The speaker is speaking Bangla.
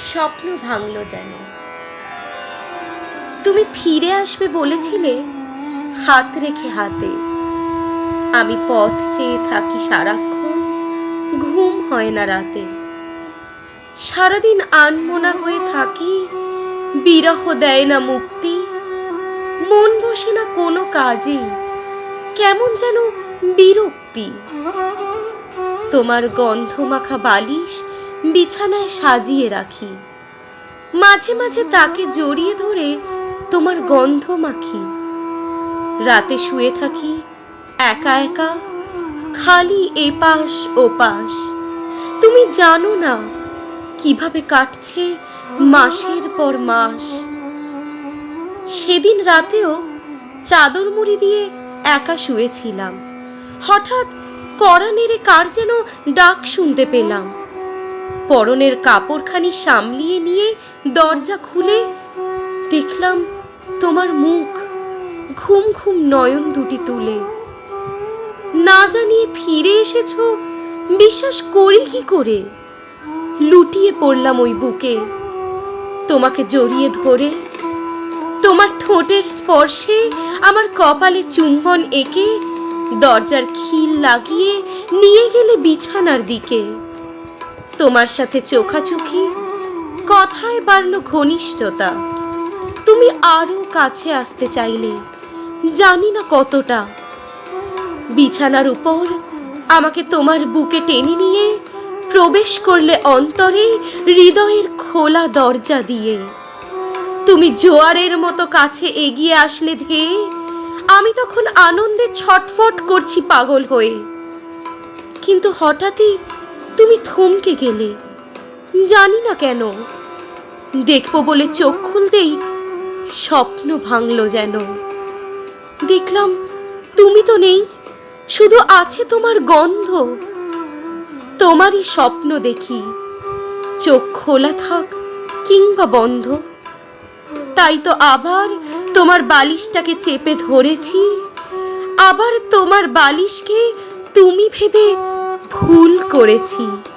স্বপ্ন ভাঙল যেন। তুমি ফিরে আসবে বলেছিলে, হাত রেখে হাতে। আমি পথ চেয়ে থাকি সারাক্ষণ, ঘুম হয় না রাতে। সারাদিন আনমনা হয়ে থাকি, বিরহ দেয় না মুক্তি। মন বসে না কোনো কাজে, কেমন যেন বিরক্তি। তোমার গন্ধ মাখা বালিশ বিছানায় সাজিয়ে রাখি। মাঝে মাঝে তাকে জড়িয়ে ধরে তোমার গন্ধ মাখি। রাতে শুয়ে থাকি একা একা, খালি এপাশ ওপাশ। তুমি জানো না কীভাবে কাটছে মাসের পর মাস। সেদিন রাতেও চাদর মুড়ি দিয়ে একা শুয়েছিলাম। হঠাৎ কড়া নেড়ে কার যেন ডাক শুনতে পেলাম। পরনের কাপড়খানি সামলিয়ে নিয়ে দরজা খুলে দেখলাম তোমার মুখ ঘুম ঘুম নয়ন দুটি তুলে। না জানিয়ে ফিরে এসেছ, বিশ্বাস করি কি করে? লুটিয়ে পড়লাম ওই বুকে। তোমাকে জড়িয়ে ধরে, তোমার ঠোঁটের স্পর্শে আমার কপালে চুম্বন এঁকে দরজার খিল লাগিয়ে নিয়ে গেলে বিছানার দিকে। তোমার সাথে চোখাচোখি? কথায় বাড়ল ঘনিষ্ঠতা। তুমি আরও কাছে আসতে চাইলে, জানি না কতটা। বিছানার উপর আমাকে তোমার বুকে টেনে নিয়ে প্রবেশ করলে অন্তরে হৃদয়ের খোলা দরজা দিয়ে। তুমি জোয়ারের মতো কাছে এগিয়ে আসলে ধেয়ে আমি তখন আনন্দে ছটফট করছি পাগল হয়ে। কিন্তু হঠাৎই তুমি থমকে গেলে। জানি না কেন। দেখব বলে চোখ খুলতেই স্বপ্ন ভাঙল যেন। দেখলাম তুমি তো নেই, শুধু আছে তোমার গন্ধ। তোমারই স্বপ্ন দেখি। চোখ খোলা থাক কিংবা বন্ধ। তাই তো আবার তোমার বালিশটাকে চেপে ধরেছি। আবার তোমার বালিশকে তুমি ভেবে ভুল করেছি।